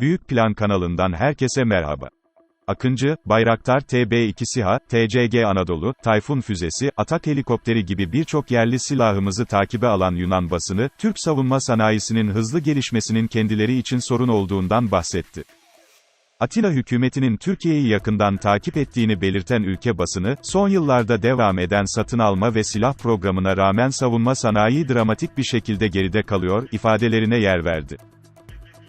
Büyük Plan kanalından herkese merhaba. Akıncı, Bayraktar TB2 SİHA, TCG Anadolu, Tayfun füzesi, atak helikopteri gibi birçok yerli silahımızı takibe alan Yunan basını, Türk savunma sanayisinin hızlı gelişmesinin kendileri için sorun olduğundan bahsetti. Atilla hükümetinin Türkiye'yi yakından takip ettiğini belirten ülke basını, son yıllarda devam eden satın alma ve silah programına rağmen savunma sanayi dramatik bir şekilde geride kalıyor, ifadelerine yer verdi.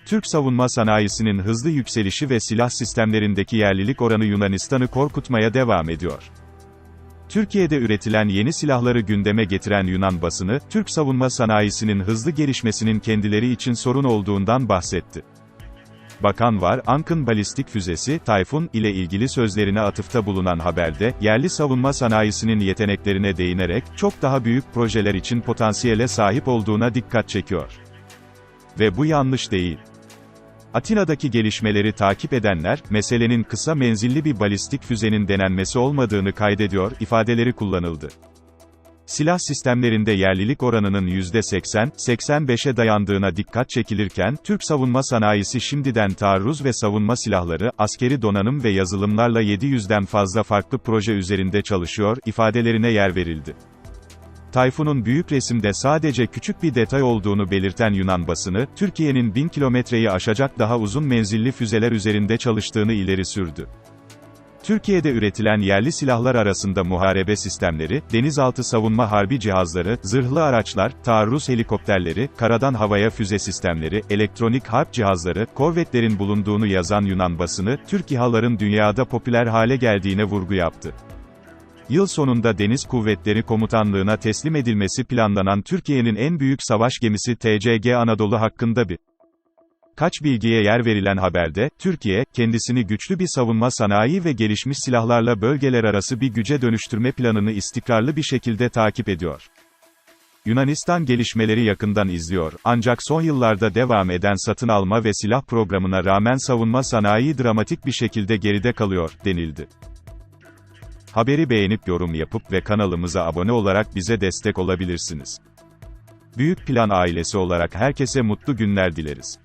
Türk savunma sanayisinin hızlı yükselişi ve silah sistemlerindeki yerlilik oranı Yunanistan'ı korkutmaya devam ediyor. Türkiye'de üretilen yeni silahları gündeme getiren Yunan basını, Türk savunma sanayisinin hızlı gelişmesinin kendileri için sorun olduğundan bahsetti. Bakan var, Ankın balistik füzesi, Tayfun, ile ilgili sözlerine atıfta bulunan haberde, yerli savunma sanayisinin yeteneklerine değinerek, çok daha büyük projeler için potansiyele sahip olduğuna dikkat çekiyor. Ve bu yanlış değil. Atina'daki gelişmeleri takip edenler, meselenin kısa menzilli bir balistik füzenin denenmesi olmadığını kaydediyor, ifadeleri kullanıldı. Silah sistemlerinde yerlilik oranının %80-85'e dayandığına dikkat çekilirken, Türk savunma sanayisi şimdiden taarruz ve savunma silahları, askeri donanım ve yazılımlarla 700'den fazla farklı proje üzerinde çalışıyor, ifadelerine yer verildi. Tayfun'un büyük resimde sadece küçük bir detay olduğunu belirten Yunan basını, Türkiye'nin 1000 kilometreyi aşacak daha uzun menzilli füzeler üzerinde çalıştığını ileri sürdü. Türkiye'de üretilen yerli silahlar arasında muharebe sistemleri, denizaltı savunma harbi cihazları, zırhlı araçlar, taarruz helikopterleri, karadan havaya füze sistemleri, elektronik harp cihazları, korvetlerin bulunduğunu yazan Yunan basını, Türk İHA'ların dünyada popüler hale geldiğine vurgu yaptı. Yıl sonunda Deniz Kuvvetleri Komutanlığı'na teslim edilmesi planlanan Türkiye'nin en büyük savaş gemisi TCG Anadolu hakkında bir Kaç bilgiye yer verilen haberde, Türkiye, kendisini güçlü bir savunma sanayi ve gelişmiş silahlarla bölgeler arası bir güce dönüştürme planını istikrarlı bir şekilde takip ediyor. Yunanistan gelişmeleri yakından izliyor, ancak son yıllarda devam eden satın alma ve silah programına rağmen savunma sanayi dramatik bir şekilde geride kalıyor, denildi. Haberi beğenip yorum yapıp ve kanalımıza abone olarak bize destek olabilirsiniz. Büyük Plan ailesi olarak herkese mutlu günler dileriz.